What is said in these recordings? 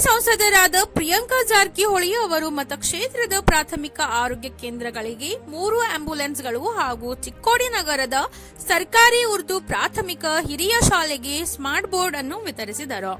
ಸಂಸದರಾದ ಪ್ರಿಯಾಂಕಾ ಜಾರಕಿಹೊಳಿ ಅವರು ಮತಕ್ಷೇತ್ರದ ಪ್ರಾಥಮಿಕ ಆರೋಗ್ಯ ಕೇಂದ್ರಗಳಿಗೆ ಮೂರು ಆಂಬ್ಯುಲೆನ್ಸ್ಗಳು ಹಾಗೂ ಚಿಕ್ಕೋಡಿ ನಗರದ ಸರ್ಕಾರಿ ಉರ್ದು ಪ್ರಾಥಮಿಕ ಹಿರಿಯ ಶಾಲೆಗೆ ಸ್ಮಾರ್ಟ್ ಬೋರ್ಡ್ ಅನ್ನು ವಿತರಿಸಿದರು.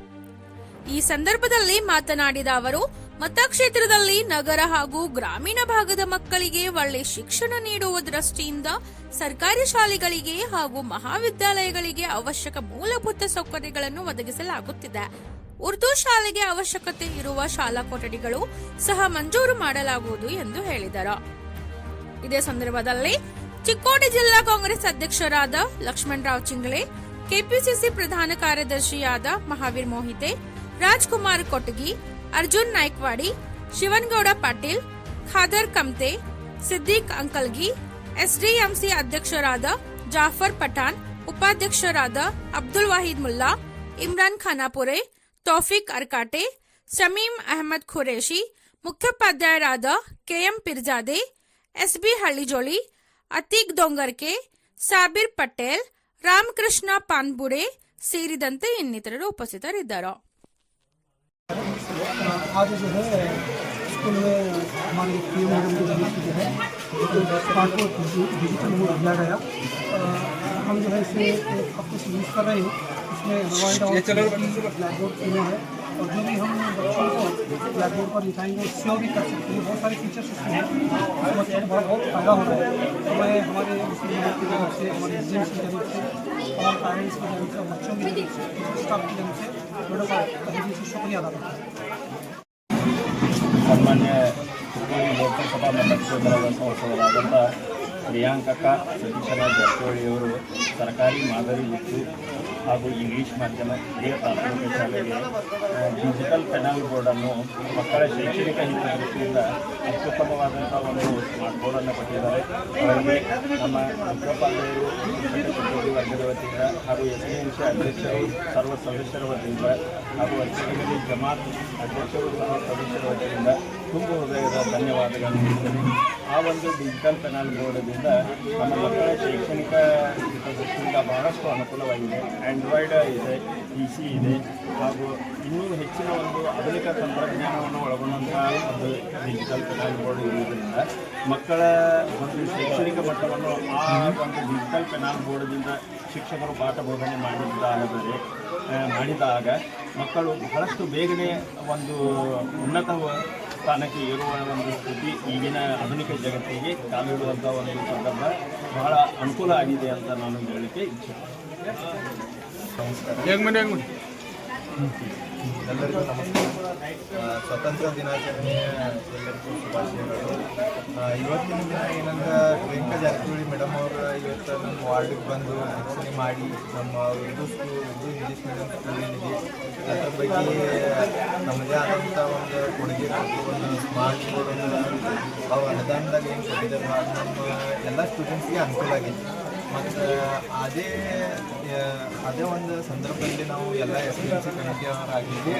ಈ ಸಂದರ್ಭದಲ್ಲಿ ಮಾತನಾಡಿದ ಅವರು, ಮತಕ್ಷೇತ್ರದಲ್ಲಿ ನಗರ ಹಾಗೂ ಗ್ರಾಮೀಣ ಭಾಗದ ಮಕ್ಕಳಿಗೆ ಒಳ್ಳೆ ಶಿಕ್ಷಣ ನೀಡುವ ದೃಷ್ಟಿಯಿಂದ ಸರ್ಕಾರಿ ಶಾಲೆಗಳಿಗೆ ಹಾಗೂ ಮಹಾವಿದ್ಯಾಲಯಗಳಿಗೆ ಅವಶ್ಯಕ ಮೂಲಭೂತ ಸೌಕರ್ಯಗಳನ್ನು ಒದಗಿಸಲಾಗುತ್ತಿದೆ. ಉರ್ದು ಶಾಲೆಗೆ ಅವಶ್ಯಕತೆ ಇರುವ ಶಾಲಾ ಕೊಠಡಿಗಳು ಸಹ ಮಂಜೂರು ಮಾಡಲಾಗುವುದು ಎಂದು ಹೇಳಿದರು. ಇದೇ ಸಂದರ್ಭದಲ್ಲಿ ಚಿಕ್ಕೋಡಿ ಜಿಲ್ಲಾ ಕಾಂಗ್ರೆಸ್ ಅಧ್ಯಕ್ಷರಾದ ಲಕ್ಷ್ಮಣರಾವ್ ಚಿಂಗ್ಳೆ, ಕೆಪಿಸಿಸಿ ಪ್ರಧಾನ ಕಾರ್ಯದರ್ಶಿಯಾದ ಮಹಾವೀರ್ ಮೋಹಿತೆ, ರಾಜ್ಕುಮಾರ್ ಕೊಟಗಿ, ಅರ್ಜುನ್ ನಾಯ್ಕವಾಡಿ, ಶಿವನ್ಗೌಡ ಪಾಟೀಲ್, ಖಾದರ್ ಕಮ್ತೆ, ಸಿದ್ದಿಕ್ ಅಂಕಲ್ಗಿ, ಎಸ್ಡಿಎಂಸಿ ಅಧ್ಯಕ್ಷರಾದ ಜಾಫರ್ ಪಠಾನ್ ಉಪಾಧ್ಯಕ್ಷರಾದ ಅಬ್ದುಲ್ ವಾಹಿದ್ ಮುಲ್ಲಾ, ಇಮ್ರಾನ್ ಖಾನಾಪುರೆ ತೌಫಿಕ್ ಅರ್ಕಾಟೆ ಶಮೀಂ ಅಹಮದ್ ಖುರೇಶಿ ಮುಖ್ಯೋಪಾಧ್ಯಾಯರಾದ ಕೆಎಂ ಪಿರ್ಜಾದೆ ಎಸ್ಬಿ ಹಳ್ಳಿಜೋಳಿ ಅತೀಕ್ ದೊಂಗರ್ಕೆ ಸಾಬಿರ್ ಪಟೇಲ್ ರಾಮಕೃಷ್ಣ ಪಾನ್ಬುಡೆ ಸೇರಿದಂತೆ ಇನ್ನಿತರರು ಉಪಸ್ಥಿತರಿದ್ದರು आज जो है स्कूल में हमारे पी मैडम की तरफ से जो है स्मार्ट बोर्ड डिजिटल बोर्ड दिया गया अ, हम जो है इसे एक हफ्ते से यूज़ कर रहे हैं इसमें वर्ल्ड ऑफ़ ब्लैक बोर्ड तीनों है और जो भी हम बच्चों को ब्लैक बोर्ड पर लिखाएँगे उससे भी कर सकते हैं। बहुत सारे फीचर्स उसमें हैं। बहुत बहुत बहुत फ़ायदा हो रहा है। तो मैं हमारे मुस्लिम की तरफ़ से हमारे एजेंट्स की तरफ़ से और पेरेंट्स की तरफ़ से बच्चों की तरफ़ से स्टाफ की तरफ़ से बड़ों का तहजीब से शुक्रिया अदा करता हूँ। सम्मान्य सभा में बच्चों का वर्षा है। ಪ್ರಿಯಾಂಕಕ್ಕ ಸತೀಶರಾಜ್ ಜಾರಕಿಹೊಳಿಯವರು ಸರ್ಕಾರಿ ಮಾದರಿ ಮತ್ತು ಹಾಗೂ ಇಂಗ್ಲೀಷ್ ಮಾಧ್ಯಮ ಹಿರಿಯ ಪ್ರಾಥಮಿಕ ಶಾಲೆಗೆ ಡಿಜಿಟಲ್ ಪೆನಲ್ ಬೋರ್ಡನ್ನು ಮಕ್ಕಳ ಶೈಕ್ಷಣಿಕ ಹಿತದೃಷ್ಟಿಯಿಂದ ಅತ್ಯುತ್ತಮವಾದಂಥ ಒಂದು ಸ್ಮಾರ್ಟ್ ಬೋರ್ಡನ್ನು ಕೊಟ್ಟಿದ್ದಾರೆ. ಅವರಿಗೆ ನಮ್ಮ ಮುಖ್ಯೋಪಾಧ್ಯಾಯರು ವರ್ಗದ ವತಿಯಿಂದ ಹಾಗೂ ಎಸ್ ಎಂ ಸಿ ಅಧ್ಯಕ್ಷರು ಸರ್ವ ಸದಸ್ಯರ ವತಿಯಿಂದ ಹಾಗೂ ವರ್ಷಗಳಲ್ಲಿ ಜಮಾತ್ ಅಧ್ಯಕ್ಷರು ಸರ್ವ ಸದಸ್ಯರ ವತಿಯಿಂದ ತುಂಬ ಹೃದಯದ ಧನ್ಯವಾದಗಳನ್ನು ಆ ಒಂದು ಡಿಜಿಟಲ್ ಪೆನಲ್ ನಮ್ಮ ಮಕ್ಕಳ ಶೈಕ್ಷಣಿಕ ಹಿತದೃಷ್ಟಿಯಿಂದ ಬಹಳಷ್ಟು ಅನುಕೂಲವಾಗಿದೆ. ಆ್ಯಂಡ್ರಾಯ್ಡ್ ಇದೆ ಪಿ ಸಿ ಇದೆ, ಹಾಗೂ ಇನ್ನೂ ಹೆಚ್ಚಿನ ಒಂದು ಆಧುನಿಕ ತಂತ್ರಜ್ಞಾನವನ್ನು ಒಳಗೊಂಡಂತಹ ಒಂದು ಡಿಜಿಟಲ್ ಪೆನಾಲ್ ಬೋರ್ಡ್ ಇರುವುದರಿಂದ ಮಕ್ಕಳ ಒಂದು ಶೈಕ್ಷಣಿಕ ಮಟ್ಟವನ್ನು ಆ ಒಂದು ಡಿಜಿಟಲ್ ಪೆನಾಲ್ ಬೋರ್ಡ್ದಿಂದ ಶಿಕ್ಷಕರು ಪಾಠ ಬೋಧನೆ ಮಾಡಿದ್ದಾದರೆ ಮಾಡಿದಾಗ ಮಕ್ಕಳು ಬಹಳಷ್ಟು ಬೇಗನೆ ಒಂದು ಉನ್ನತ ಸ್ಥಾನಕ್ಕೆ ಏರುವ ಒಂದು ಸ್ಥಿತಿ ಈಗಿನ ಆಧುನಿಕ ಜಗತ್ತಿಗೆ ಕಾಲಿಡುವಂಥ ಒಂದು ಸಂದರ್ಭ ಬಹಳ ಅನುಕೂಲ ಆಗಿದೆ ಅಂತ ನಾನು ಹೇಳಲಿಕ್ಕೆ ಇಚ್ಛೆ ಎಲ್ಲರಿಗೂ ನಮಸ್ಕಾರ. ಸ್ವಾತಂತ್ರ್ಯ ಸ್ವತಂತ್ರ ದಿನಾಚರಣೆಯ ಎಲ್ಲರಿಗೂ ಶುಭಾಶಯಗಳು. ಇವತ್ತಿನ ದಿನ ಏನಂದ್ರೆ ಪ್ರಿಯಾಂಕಾ ಜಾರಕಿಹೊಳಿ ಮೇಡಮ್ ಅವರು ಇವತ್ತು ನಮ್ಮ ವಾರ್ಡಿಗೆ ಬಂದು ರಕ್ಷಣೆ ಮಾಡಿ ನಮ್ಮ Urdu school Urdu English medium school ಏನಿದೆ ಅದ್ರ ಬಗ್ಗೆ ನಮ್ಮದೇ ಆದಂಥ ಒಂದು ಕೊಡುಗೆ ಒಂದು ಸ್ಮಾರ್ಟ್ ಬೋರ್ಡನ್ನು ಅವು ಅನುದಾನದಾಗ ಏನು ಕೊಟ್ಟಿದ್ದಾರೆ ನಮ್ಮ ಎಲ್ಲ ಸ್ಟೂಡೆಂಟ್ಸ್ಗೆ ಅನುಕೂಲ ಆಗೈತೆ ಮತ್ತು ಅದೇ ಅದೇ ಒಂದು ಸಂದರ್ಭದಲ್ಲಿ ನಾವು ಎಲ್ಲ ಎಸ್ ಎಲ್ ಸಿ ಕಮಿಟಿಯವರಾಗಿದ್ವಿ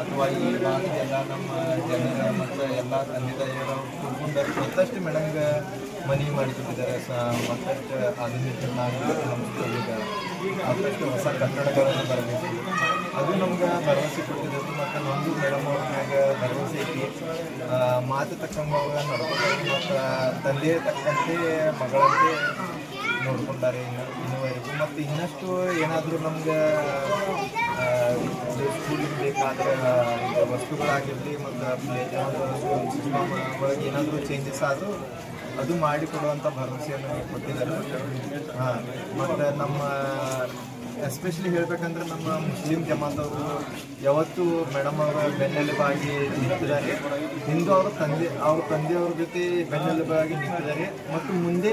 ಅಥವಾ ಈ ಭಾಗದ ಎಲ್ಲ ನಮ್ಮ ಜನರ ಮತ್ತು ಎಲ್ಲ ತಂದೆ ತಾಯಿಯವರು ಕುಡ್ಕೊಂಡಾರೆ ಮತ್ತಷ್ಟು ಮೇಡಂಗೆ ಮನವಿ ಮಾಡಿಕೊಟ್ಟಿದ್ದಾರೆ. ಸ, ಮತ್ತಷ್ಟು ಆಧುನಿಕ ಸ್ಕೂಲಿಗೆ ಮತ್ತಷ್ಟು ಹೊಸ ಕಟ್ಟಡಗಳನ್ನು ಬರಬೇಕು ಅದು ನಮ್ಗೆ ಭರವಸೆ ಕೊಟ್ಟಿದ್ದು ಮತ್ತು ನಮ್ಮದು ಮೇಡಮ್ ಅವ್ರ ಮ್ಯಾಗ ಭರವಸೆ ಐತಿ. ಮಾತು ತಕ್ಕಂಗೆ ನಡ್ಕೊಂಡು ಮತ್ತು ತಂದೆ ತಕ್ಕಂತೆ ಮಗಳಂತೆ ನೋಡ್ಕೊಂಡಾರೆ ಇನ್ನು ಇನ್ನುವರೆಗೂ. ಮತ್ತು ಇನ್ನಷ್ಟು ಏನಾದರೂ ನಮ್ಗೆ ಸ್ಕೂಲಿಗೆ ಬೇಕಾದ್ರೆ ವಸ್ತುಗಳಾಗಿರಲಿ ಮತ್ತು ಒಳಗೆ ಏನಾದರೂ ಚೇಂಜಸ್ ಆದರೂ ಅದು ಮಾಡಿಕೊಡುವಂಥ ಭರವಸೆಯನ್ನು ಕೊಟ್ಟಿದ್ದಾರೆ. ಹಾಂ, ಮತ್ತು ನಮ್ಮ ಎಸ್ಪೆಷಲಿ ಹೇಳ್ಬೇಕಂದ್ರೆ ನಮ್ಮ ಮುಸ್ಲಿಂ ಜಮಾತವರು ಯಾವತ್ತು ಮೇಡಮ್ ಅವರ ಬೆನ್ನೆಲುಬಾಗಿ ನಿಂತಿದ್ದಾರೆ. ಹಿಂದೂ ಅವರು ತಂದೆ, ಅವ್ರ ತಂದೆಯವ್ರ ಜೊತೆ ಬೆನ್ನೆಲುಬಾಗಿ ನಿಂತಿದ್ದಾರೆ. ಮತ್ತು ಮುಂದೆ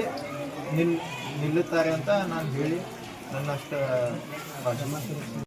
ನಿಲ್, ನಿಲ್ಲುತ್ತಾರೆ ಅಂತ ನಾನು ಹೇಳಿ ನನ್ನಷ್ಟು ಭಾಷಣ.